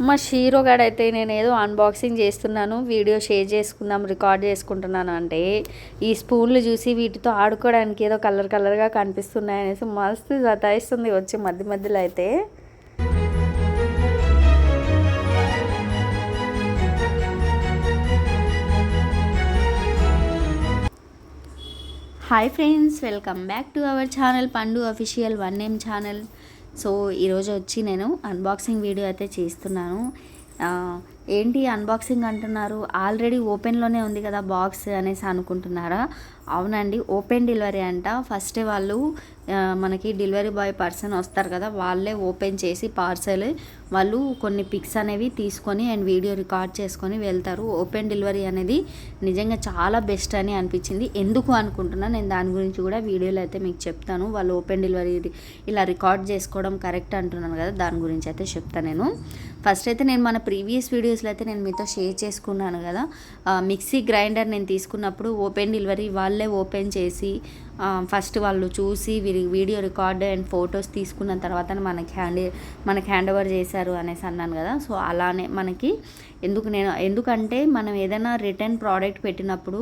మా షీరో గడ అయితే నేను ఏదో అన్బాక్సింగ్ చేస్తున్నాను వీడియో షేర్ చేసుకుందాం రికార్డ్ చేసుకుంటున్నాను అంటే ఈ స్పూన్లు చూసి వీటితో ఆడుకోవడానికి ఏదో కలర్ కలర్గా కనిపిస్తున్నాయి అనేసి మస్తు సతాయిస్తుంది వచ్చి మధ్య మధ్యలో అయితే. Hi friends welcome back to our channel Pandu official one name channel so ఈరోజు వచ్చి నేను అన్బాక్సింగ్ వీడియో అయితే చేస్తున్నాను. ఏంటి అన్బాక్సింగ్ అంటున్నారు? ఆల్రెడీ ఓపెన్లోనే ఉంది కదా బాక్స్ అనేసి అనుకుంటున్నారా? అవునండి ఓపెన్ డెలివరీ అంట. ఫస్టే వాళ్ళు మనకి డెలివరీ బాయ్ పర్సన్ వస్తారు కదా వాళ్ళే ఓపెన్ చేసి పార్సల్ వాళ్ళు కొన్ని పిక్స్ అనేవి తీసుకొని అండ్ వీడియో రికార్డ్ చేసుకొని వెళ్తారు. ఓపెన్ డెలివరీ అనేది నిజంగా చాలా బెస్ట్ అని అనిపించింది. ఎందుకు అనుకుంటున్నా నేను దాని గురించి కూడా వీడియోలో అయితే మీకు చెప్తాను. వాళ్ళు ఓపెన్ డెలివరీ ఇలా రికార్డ్ చేసుకోవడం కరెక్ట్ అంటున్నాను కదా దాని గురించి అయితే చెప్తాను నేను. ఫస్ట్ అయితే నేను మన ప్రీవియస్ వీడియోస్లో అయితే నేను మీతో షేర్ చేసుకున్నాను కదా. మిక్సీ గ్రైండర్ నేను తీసుకున్నప్పుడు ఓపెన్ డెలివరీ వాళ్ళే ఓపెన్ చేసి ఫస్ట్ వాళ్ళు చూసి వీరి వీడియో రికార్డ్ అండ్ ఫొటోస్ తీసుకున్న తర్వాత మనకి హ్యాండ్ మనకి హ్యాండ్ ఓవర్ చేశారు అనేసి అన్నాను కదా. సో అలానే మనకి ఎందుకు నేను ఎందుకంటే మనం ఏదైనా రిటర్న్ ప్రోడక్ట్ పెట్టినప్పుడు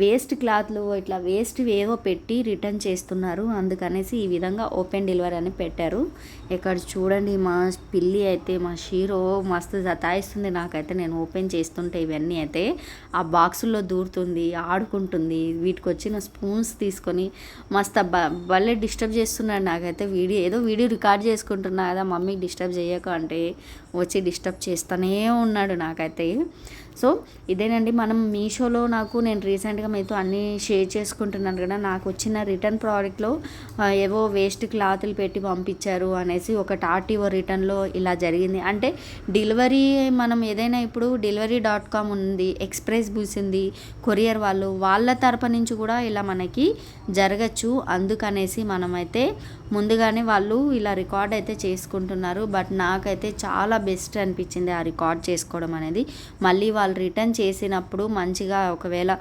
వేస్ట్ క్లాత్లు ఇట్లా వేస్ట్ ఏవో పెట్టి రిటర్న్ చేస్తున్నారు. అందుకనేసి ఈ విధంగా ఓపెన్ డెలివరీ అని పెట్టారు. ఇక్కడ చూడండి మా పిల్లి అయితే మా షీరో మస్తు జతాయిస్తుంది నాకైతే. నేను ఓపెన్ చేస్తుంటే ఇవన్నీ అయితే ఆ బాక్సుల్లో దూరుతుంది ఆడుకుంటుంది. వీటికి వచ్చిన స్పూన్స్ తీసుకొని మస్తు బ భలే డిస్టర్బ్ చేస్తున్నాడు నాకైతే వీడియో. ఏదో వీడియో రికార్డ్ చేసుకుంటున్నా కదా మమ్మీకి డిస్టర్బ్ చేయక అంటే వచ్చి డిస్టర్బ్ చేస్తూనే ఉన్నాడు నాకైతే. సో ఇదేనండి మనం మీషోలో నాకు నేను రీసెంట్గా మీతో అన్నీ షేర్ చేసుకుంటున్నాను కదా నాకు వచ్చిన రిటర్న్ ప్రోడక్ట్లో ఏవో వేస్ట్ క్లాతులు పెట్టి పంపించారు అనేసి ఒక టాటివో రిటర్న్లో ఇలా జరిగింది. అంటే డెలివరీ మనం ఏదైనా ఇప్పుడు డెలివరీ డాట్ కామ్ ఉంది ఎక్స్ప్రెస్ బుస్ ఉంది కొరియర్ వాళ్ళు వాళ్ళ తరపు నుంచి కూడా ఇలా మనకి జరగచ్చు. అందుకనేసి మనమైతే ముందుగానే వాళ్ళు ఇలా రికార్డ్ అయితే చేసుకుంటున్నారు. బట్ నాకైతే చాలా బెస్ట్ అనిపించింది ఆ రికార్డ్ చేసుకోవడం అనేది. మళ్ళీ వాళ్ళు రిటర్న్ చేసినప్పుడు మంచిగా ఒకవేళ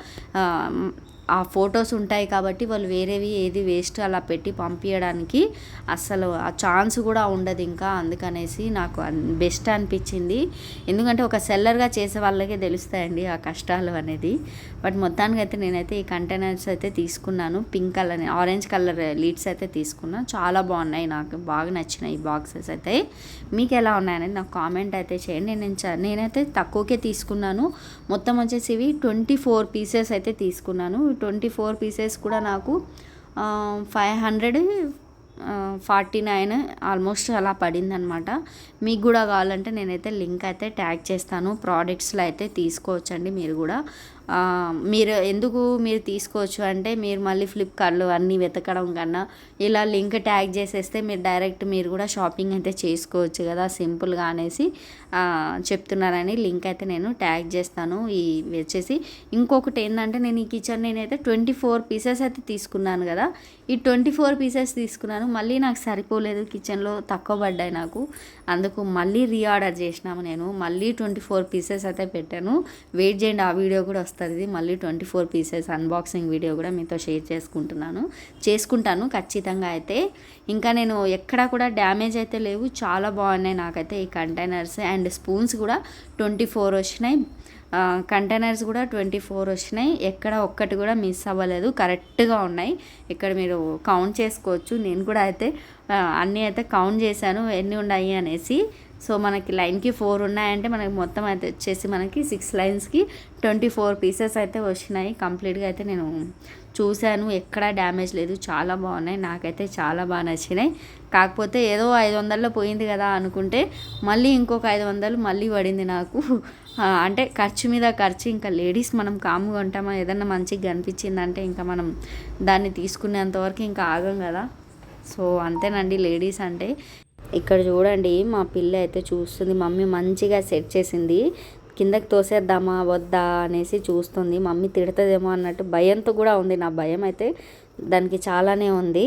ఆ, ఫొటోస్ ఉంటాయి కాబట్టి వాళ్ళు వేరేవి ఏది వేస్ట్ అలా పెట్టి పంపించడానికి అసలు ఆ ఛాన్స్ కూడా ఉండదు ఇంకా అందుకనేసి నాకు బెస్ట్ అనిపించింది. ఎందుకంటే ఒక సెల్లర్గా చేసే వాళ్ళకే తెలుస్తాయండి ఆ కష్టాలు అనేది. బట్ మొత్తానికి అయితే నేనైతే ఈ కంటైనర్స్ అయితే తీసుకున్నాను. Pink colour orange colour lids అయితే తీసుకున్నాను చాలా బాగున్నాయి నాకు బాగా నచ్చినాయి ఈ బాక్సెస్ అయితే. మీకు ఎలా ఉన్నాయనేది నాకు కామెంట్ అయితే చేయండి. నేను చ- నేనైతే తక్కువకే తీసుకున్నాను. మొత్తం వచ్చేసి ఇవి ట్వంటీ ఫోర్ పీసెస్ అయితే తీసుకున్నాను. ట్వంటీ ఫోర్ పీసెస్ కూడా నాకు five hundred forty nine almost అలా పడిందనమాట. మీకు కూడా కావాలంటే నేనైతే లింక్ అయితే ట్యాగ్ చేస్తాను. ప్రోడక్ట్స్లో అయితే తీసుకోవచ్చండి మీరు కూడా. మీరు ఎందుకు మీరు తీసుకోవచ్చు అంటే మీరు మళ్ళీ ఫ్లిప్కార్ట్లో అన్నీ వెతకడం కన్నా ఇలా లింక్ ట్యాగ్ చేసేస్తే మీరు డైరెక్ట్ మీరు కూడా షాపింగ్ అయితే చేసుకోవచ్చు కదా సింపుల్గా అనేసి చెప్తున్నారని లింక్ అయితే నేను ట్యాగ్ చేస్తాను. ఈ వచ్చేసి ఇంకొకటి ఏంటంటే నేను ఈ కిచెన్ నేనైతే ట్వంటీ ఫోర్ పీసెస్ అయితే తీసుకున్నాను కదా ఈ ట్వంటీ ఫోర్ పీసెస్ తీసుకున్నాను. మళ్ళీ నాకు సరిపోలేదు కిచెన్లో తక్కువ పడ్డాయి నాకు. అందుకు మళ్ళీ రీఆర్డర్ చేసినాము నేను. మళ్ళీ ట్వంటీ ఫోర్ పీసెస్ అయితే పెట్టాను. వెయిట్ చేయండి ఆ వీడియో కూడా వస్తుంది. ఇది మళ్ళీ twenty four pieces unboxing video కూడా మీతో షేర్ చేసుకుంటున్నాను. చేసుకుంటాను ఖచ్చితంగా అయితే. ఇంకా నేను ఎక్కడా కూడా డ్యామేజ్ అయితే లేవు. చాలా బాగున్నాయి నాకైతే ఈ కంటైనర్స్ అండ్ స్పూన్స్ కూడా ట్వంటీ ఫోర్ వచ్చినాయి. కంటైనర్స్ కూడా ట్వంటీ ఫోర్ వచ్చినాయి. ఎక్కడ ఒక్కటి కూడా మిస్ అవ్వలేదు. కరెక్ట్గా ఉన్నాయి. ఇక్కడ మీరు కౌంట్ చేసుకోవచ్చు. నేను కూడా అయితే అన్నీ అయితే కౌంట్ చేశాను. ఎన్ని ఉన్నాయి అనేసి. సో మనకి లైన్కి ఫోర్ ఉన్నాయంటే మనకి మొత్తం అయితే వచ్చేసి మనకి సిక్స్ లైన్స్కి ట్వంటీ ఫోర్ పీసెస్ అయితే వచ్చినాయి. కంప్లీట్గా అయితే నేను చూశాను. ఎక్కడా డ్యామేజ్ లేదు. చాలా బాగున్నాయి. నాకైతే చాలా బాగా నచ్చినాయి. కాకపోతే ఏదో ఐదు వందల్లో పోయింది కదా అనుకుంటే మళ్ళీ ఇంకొక ఐదు వందలు మళ్ళీ పడింది నాకు. అంటే ఖర్చు మీద ఖర్చు ఇంకా లేడీస్ మనం కాముగా ఉంటామా? ఏదన్నా మంచిగా కనిపించిందంటే ఇంకా మనం దాన్ని తీసుకునేంతవరకు ఇంకా ఆగం కదా. సో అంతేనండి లేడీస్ అంటే. ఇక్కడ చూడండి మా పిల్ల అయితే చూస్తుంది. మమ్మీ మంచిగా సెట్ చేసింది. కిందకి తోసేద్దామా వద్దా అనేసి చూస్తుంది. మమ్మీ తిడతదేమో అన్నట్టు భయంతో కూడా ఉంది. నా భయం అయితే దానికి చాలానే ఉంది.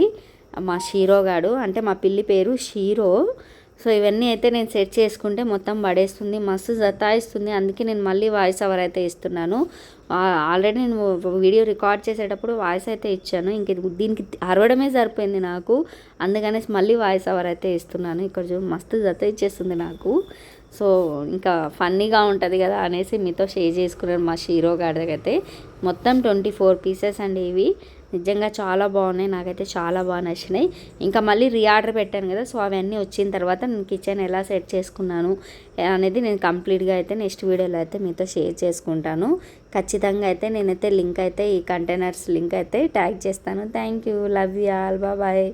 మా షీరో గాడు అంటే మా పిల్లి పేరు షీరో. సో ఇవన్నీ అయితే నేను సెట్ చేసుకుంటే మొత్తం పడేస్తుంది మస్తు జతాయిస్తుంది అందుకే నేను మళ్ళీ వాయిస్ ఓవర్ అయితే ఇస్తున్నాను. ఆల్రెడీ నేను వీడియో రికార్డ్ చేసేటప్పుడు వాయిస్ అయితే ఇచ్చాను. ఇంక దీనికి అరవడమే సరిపోయింది నాకు. అందుకనేసి మళ్ళీ వాయిస్ ఓవర్ అయితే ఇస్తున్నాను. ఇక్కడ చూ మస్తు జత ఇచ్చేస్తుంది నాకు. సో ఇంకా ఫన్నీగా ఉంటుంది కదా అనేసి మీతో షేర్ చేసుకున్నాను మా షీరో గారి అయితే మొత్తం ట్వంటీ ఫోర్ పీసెస్ అండి ఇవి. నిజంగా చాలా బాగున్నాయి. నాకైతే చాలా బాగా నచ్చినాయి. ఇంకా మళ్ళీ రీఆర్డర్ పెట్టాను కదా సో అవన్నీ వచ్చిన తర్వాత నేను కిచెన్ ఎలా సెట్ చేసుకున్నాను అనేది నేను కంప్లీట్గా అయితే నెక్స్ట్ వీడియోలో అయితే మీతో షేర్ చేసుకుంటాను. ఖచ్చితంగా అయితే నేనైతే లింక్ అయితే ఈ కంటైనర్స్ లింక్ అయితే ట్యాగ్ చేస్తాను. Thank you. Love you all. Bye.